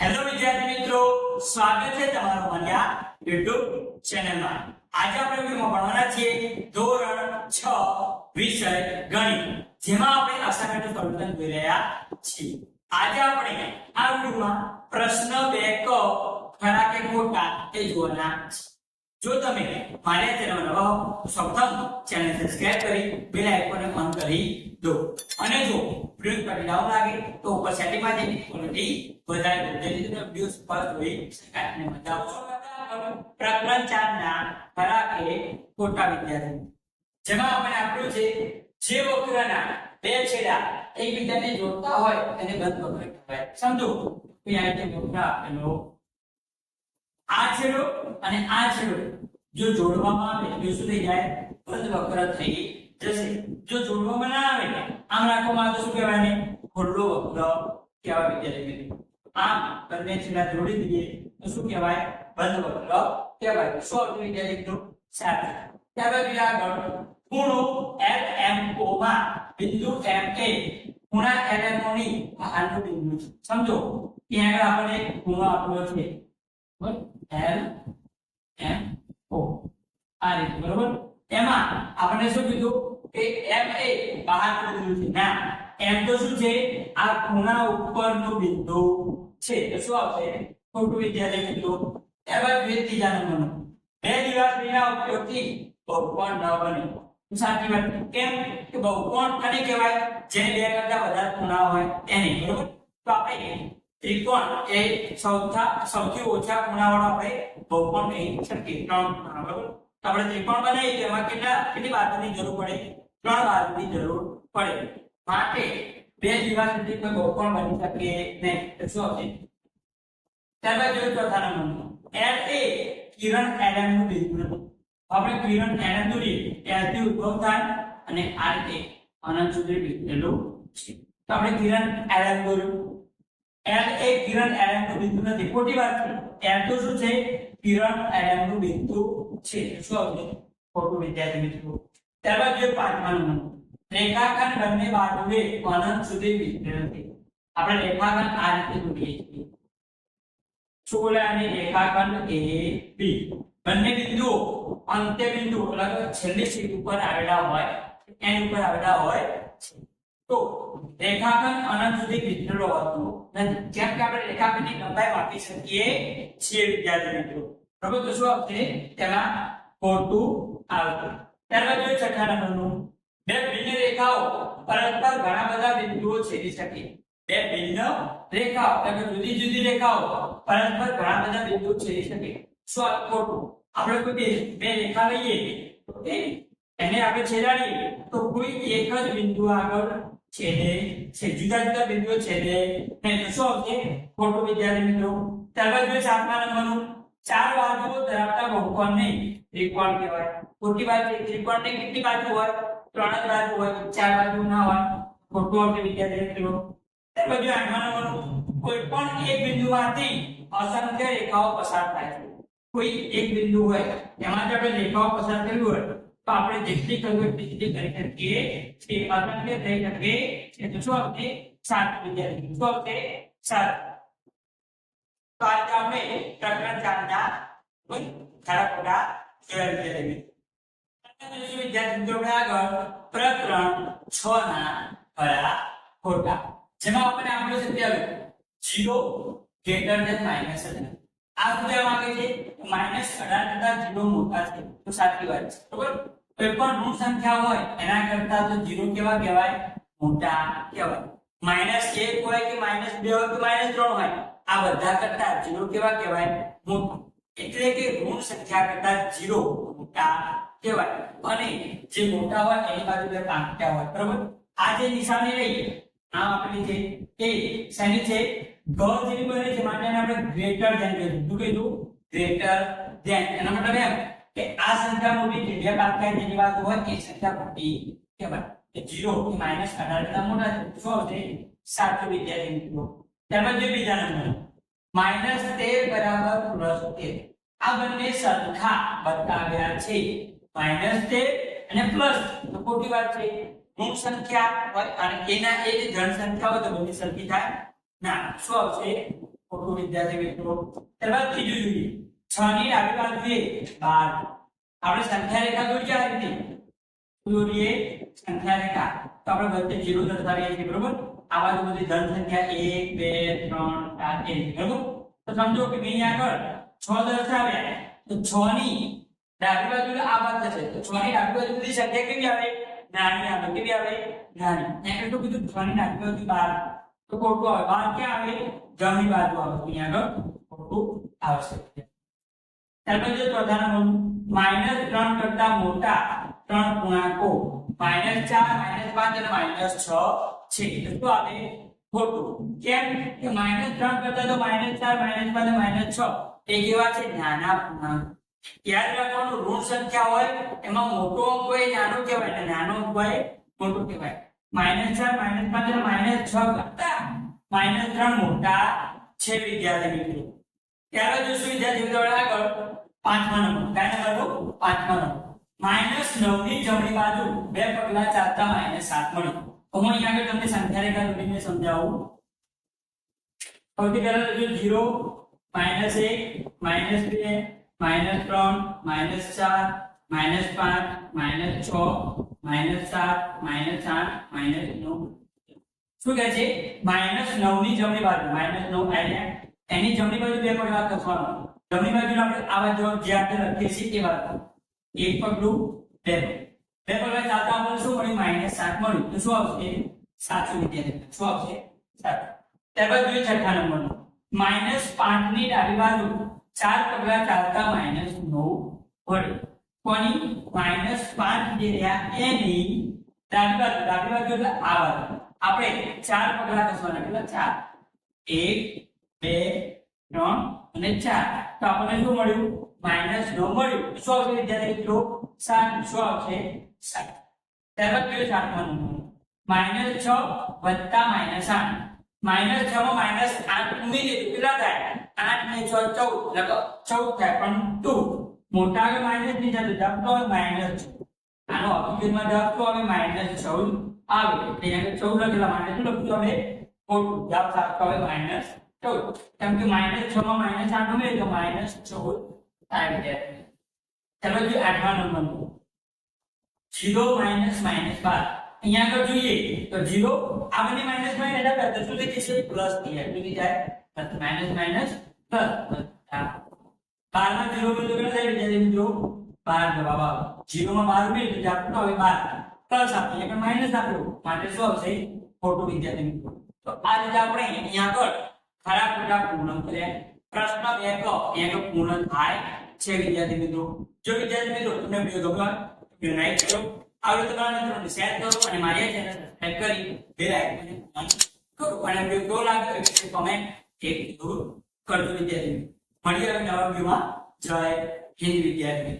Hello વિદ્યાર્થી મિત્રો, સ્વાગત છે તમારું મારી YouTube ચેનલમાં. આજે આપણે વિડીયોમાં ભણવાના છીએ ધોરણ 6 વિષય ગણિત. જેમાં આપણે અસાઇનમેન્ટ સોલ્યુશન જોઈ રહ્યા છીએ. આજે આપણે આ વિડીયોમાં પ્રશ્ન બે ક, ખરા કે ખોટા એ જોવાના છે. જો તમે મારા ચેનલ નવા હો, તો ચેનલ સબસ્ક્રાઇબ કરી બેલ આઇકોનને ઓન કરી દો. અને જો વિડિયો પર ડાઉન લાગે, તો ઉપર સેટિંગમાં જઈને ક્વોલિટી વધારે દો તમને વિડિયો સ્પષ્ટ જોઈ શકાય. અને મજા આવે પ્રકરણ 4 ના ખરા કે ખોટા વિદ્યાર્થી. જેમાં આપણે આપ્યું છે, જે વક્રના બે છેડા એકબીજાને જોડતા હોય એને બંધ વક્ર કહેવાય સમજો કે આ રીતે વક્ર આપેલો આ છેડો અને આ છેડો જો જોડવામાં આવે તો શું થઈ જાય? બંધ વક્ર થઈ જશે. જો જોડવામાં ના આવે, આમ રાખવામાં તો શું કહેવાય ને ખુલ્લો વક્ર કહેવાય વિદ્યાર્થી મિત્રો આમ બંને છેડા જોડી દઈએ તો શું કહેવાય? બંધ વક્ર કહેવાય. શું આવતું વિદ્યાર્થી મિત્રો? સાત. ત્યારબાદ બીજા આગળ ખૂણો ઓ માં બિંદુ MA ખૂણા LMO ની બહારનું બિંદુ છે. સમજો, ત્યાં આગળ આપણે એક ખૂણો આપ્યો છે. બરાબર? એમ, ઓ. આ રીતે, બરોબર? એમાં આપણે શું કીધું કે એમ એ બહારનું બિંદુ છે. ના, એમ તો શું છે? આ ખૂણા ઉપરનું બિંદુ છે. શું આવશે? ખોટું વિદ્યાર્થી મિત્રો ત્યારબાદ બે ત્રીજા નંબરનું. બે દિવાસળીના ઉપયોગથી બહુકોણ ન બને. સાચી વાત. કેમ? કે બહુકોણ કને કહેવાય. જેને બે કરતા વધારે ખૂણા હોય એને બરોબર? તો આપણે ત્રિકોણ એ સૌથી સૌથી ઓછા ખૂણાવાળો આપણે બહુકોણ કહી શકીએ ત્રણ ખૂણા બરોબર? આપણે ત્રિકોણ બનાવીએ તો એમાં કેટલા, કેટલી બાજુની જરૂર પડે? ત્રણ બાજુની જરૂર પડે. માટે બે જીવા સુધી કોઈ બહુકોણ બની શકે નહીં શું આવશે? ત્યારબાદ જોઈએ ચોથા નંબરનું. એલ એ કિરણ એડમનું બિંદુ આપણે કિરણ એડમ દોરીએ ત્યારથી ઉદ્ભવ થાય અને આર એ અનંત સુધી બિંદુ છે. તો આપણે કિરણ એલએમ દોર્યું. L એ કિરણ Lm નું બિંદુ નથી. ખોટી વાત છે. L તો શું છે? કિરણ Lm નું બિંદુ છે. શું આવશે ખોટું વિદ્યાર્થી મિત્રો. ત્યારબાદ જોઈએ પાંચમા નંબર. રેખાખંડ બંને બાજુએ અનંત સુધી વિસ્તરેલ છે. આપણે રેખાખંડ આ રીતે દોરીએ છીએ. ચોલાની રેખાખંડ એ, બી. બંને બિંદુઓ અંત્ય બિંદુ એટલે છેલ્લી સીટ ઉપર આવેલા હોય, એની ઉપર આવેલા હોય છે. તો રેખાખંડ અનંત સુધી વિસ્તરેલો હોતો. નથી જેમ કે આપણે રેખાખંડની લંબાઈ માપી શકીએ છીએ, વિદ્યાર્થી મિત્રો. બરોબર? તો શું આવશે? તેના ખોટું આવશે. ત્યારબાદ જોઈએ છઠ્ઠા નંબરનું. બે ભિન્ન રેખાઓ પરસ્પર ઘણા બધા બિંદુઓ છેદી શકે. બે ભિન્ન રેખાઓ, એટલે જુદી જુદી રેખાઓ પરસ્પર ઘણા બધા બિંદુઓ છેદી શકે. શું ખોટું? આપણે કોઈ બે રેખા લઈએ તો એ- એને આપણે છેડાડીએ તો કોઈ એક જ બિંદુ આગળ છેદે છે. જુદા જુદા બિંદુઓ છેદે. નહીં તો શું આવશે? ખોટું વિદ્યાર્થી મિત્રો. ત્યારબાદ જોઈએ સાતમા નંબરનું ચાર બાજુઓ ધરાવતા બહુકોણને ત્રિકોણ કહેવાય. ખોટી વાત છે કેટલી બાજુ હોય? ત્રણ જ બાજુ હોય. ચાર બાજુ ના હોય. ખોટું આવશે વિદ્યાર્થી મિત્રો. ત્યારબાદ જોઈએ આઠમા નંબરનું કોઈ પણ એક બિંદુમાંથી અસંખ્ય રેખાઓ પસાર થાય. છે કોઈ એક બિંદુ હોય. એમાંથી આપણે રેખાઓ પસાર કરવી હોય. તો આપણે જેટલી કરવી હોય કરી શકીએ. છીએ અસંખ્ય થઈ શકે છે શું આવશે? સાત વિદ્યાર્થી શું આવશે? સાત. તો આજે આપણે પ્રકરણ ચારના ખરા ખોટા જોયા વિદ્યાર્થી વિદ્યાર્થી મિત્રો આગળ પ્રકરણ છ ના ખરા ખોટા. જેમાં આપણે આપણું જીરો ગ્રેટર માઇનસ અઢાર. આ શું માંગે છે? માઇનસ અઢાર કરતા મોટા છે. તો સાચી વાત છે. બરોબર? કોઈ પણ ઋણ સંખ્યા હોય, એના કરતા તો જીરો કેવા કહેવાય? મોટા કહેવાય. માઇનસ એક હોય કે માઇનસ બે હોય કે માઇનસ ત્રણ હોય, આ બધા કરતા જીરો કેવા કહેવાય? મોટા. એટલે કે ઋણ સંખ્યા કરતા જીરો મોટા કહેવાય. અને જે મોટા હોય, એની બાજુ બે કાંટા હોય, બરાબર? આ જે નિશાની રહી આ આપણી છે એ શેની છે? ગ જેવી બને છે, માટે આપણે ગ્રેટર ધેન કહીશું. શું કીધું ગ્રેટર ધેન એના મતલબ એમ કે આ સંખ્યા મોટી છે. બે જેની વાત હોય એ સંખ્યા મોટી કહેવાય કે 0 કે માઇનસ અઢાર કરતા મોટા છે. શું આવશે સાચું વિદ્યાર્થી મિત્રો તેમજ બીજા નંબર માઇનસ તેર બરાબર પ્લસ તેર. આ બંને સંખ્યા બતાવ્યા છે. માઇનસ તેર અને પ્લસ. તો ખોટી વાત છે. ઋણ સંખ્યા હોય અને એના એ જે ધન સંખ્યા હોય તો બંને સરખી થાય. ના શું આવશે ખોટું વિદ્યાર્થી મિત્રો. ત્યારબાદ ત્રીજું જોઈએ. છ ની ડાબી બાજુએ બાર. આપણે સંખ્યા રેખા દોરીએ આ રીતે દોરીએ સંખ્યા રેખા. તો આપણે વચ્ચે જીરો દર્શાવીએ છીએ, બરોબર? આ બાજુ બધી ધન સંખ્યા એક, બે, ત્રણ, ચાર એ બરોબર? તો સમજો કે મેં આગળ છ દર્શાવ્યા. તો 6 ની ડાબી બાજુ આ બાદ થશે. તો છ ની ડાબી બાજુ બધી સંખ્યા કેવી આવે? નાની આવે કેવી આવે? નાની. એટલે તો કીધું છ ની ડાબી બાજુ બાર. તો ખોટું આવે. બાર ક્યાં આવે? જમણી બાજુ આવે. અહીંયા આગળ ખોટું આવશે. ત્યારબાદ જો ચોથા માઇનસ ત્રણ કરતા મોટા ત્રણ પૂર્ણાંકો માઇનસ ચાર માઇનસ પાંચ અને માઇનસ છ છે. તો આવે? ખોટું. કેમ? કે માઇનસ ત્રણ કરતા તો માઇનસ ચાર માઇનસ પાંચ માઇનસ છ. એ કેવા છે? નાના પૂર્ણાંક યાદ રાખવાનું ઋણ સંખ્યા હોય, એમાં મોટો અંક હોય, નાનો કહેવાય. અને નાનો અંક હોય મોટો કહેવાય. માઇનસ ચાર માઇનસ પાંચ અને માઇનસ છ કરતા માઇનસ ત્રણ મોટા છે વિદ્યાર્થી મિત્રો. ત્યારબાદ જોશું વિદ્યાર્થી મિત્રો આગળ પાંચમા નંબર. કયા નંબર પાંચમા નંબર. માઇનસ નવની જમણી બાજુ બે પગલા ચાલતા માઇનસ સાત મળી. હું અહીંયા આગળ તમને સંખ્યા રેખા દોરીને સમજાવું. સૌથી પહેલા લખજો જીરો માઇનસ એક, માઇનસ બે, માઇનસ ત્રણ, માઇનસ ચાર, માઇનસ પાંચ, માઇનસ છ, માઇનસ સાત, માઇનસ આઠ, માઇનસ નવ. શું કહે છે? માઇનસ નવની જમણી બાજુ, માઇનસ નવ અહીંયા એની જમણી બાજુ બે પગલા ખસવાનું જમણી બાજુ આપણે આ બાજુ જે લખીએ છીએ એ વાત એક પગલું બે. બે પગલા ચાલતા આપણને શું મળ્યું માઇનસ સાત મળ્યું. તો શું આવશે? વિદ્યાર્થી શું આવશે? સાત. ત્યારબાદ જોઈએ છઠ્ઠા નંબરનું. માઇનસ પાંચની ડાબી બાજુ ચાર પગલા ચાલતા માઇનસ નવ મળે કોની? માઇનસ પાંચ જે રહ્યા એની ડાબી બાજુ. ડાબી બાજુ એટલે આ બાજુ. આપણે ચાર પગલા કસવાના કેટલા? ચાર. એક બે, ત્રણ અને ચાર. તો આપણને શું મળ્યું? માઇનસ નવ મળ્યું. શું આવશે વિદ્યાર્થી સાત. શું આવશે સાત. ત્યારબાદ કયું સાતમાનું માઇનસ છ વત્તા માઇનસ આઠ. માઇનસ છ માં માઇનસ આઠ ઉમી દીધું કેટલા થાય? આઠ ને છ ચૌદ. લગભગ ચૌદ થાય, પણ ટુ. મોટા હવે માઇનસની જતું ધબકો હવે માઇનસ આનો અભિગમમાં તો હવે માઇનસ ચૌદ આવે. એટલે અહીંયા ચૌદ લખેલા શું લખ્યું? હવે ખોટું. સાત તો હવે માઇનસ ચૌદ કેમ છ તો માઇનસ ચૌદ થાય નંબરનું. જીરો માઇનસ માઇનસ બાર. અહીંયા આગળ જોઈએ જીરો આ બંને માઇનસ માઇનસ આપ્યા તો પ્લસ માઇનસ માઇનસ પ્લસ બારમાં બાર જવાબ આવે. જીરો માં બાર હવે બાર. પ્લસ આપણે માઇનસ આપ્યો માટે શું આવશે? ખોટું વિદ્યાર્થી મિત્રો. તો આ રીતે આપણે અહીંયા આગળ ખરા ખોટા પૂર્ણ કર્યા પ્રશ્ન બે ક અહીંયા આગળ પૂર્ણ થાય છે, વિદ્યાર્થી મિત્રો. જો વિદ્યાર્થી મિત્રો તમને વિડિયો ગમ્યો તો લાઈક કરો. આવી રીતે તમારા મિત્રોને શેર કરો અને મારી ચેનલ સબસ્ક્રાઇબ કરી બે લાઈક અને comment કરો. અને વિડિયો કેવો લાગ્યો એ કમેન્ટ એક જરૂર કરજો વિદ્યાર્થી મળીએ નવા વિડિયોમાં. જય હિન્દ વિદ્યાર્થી.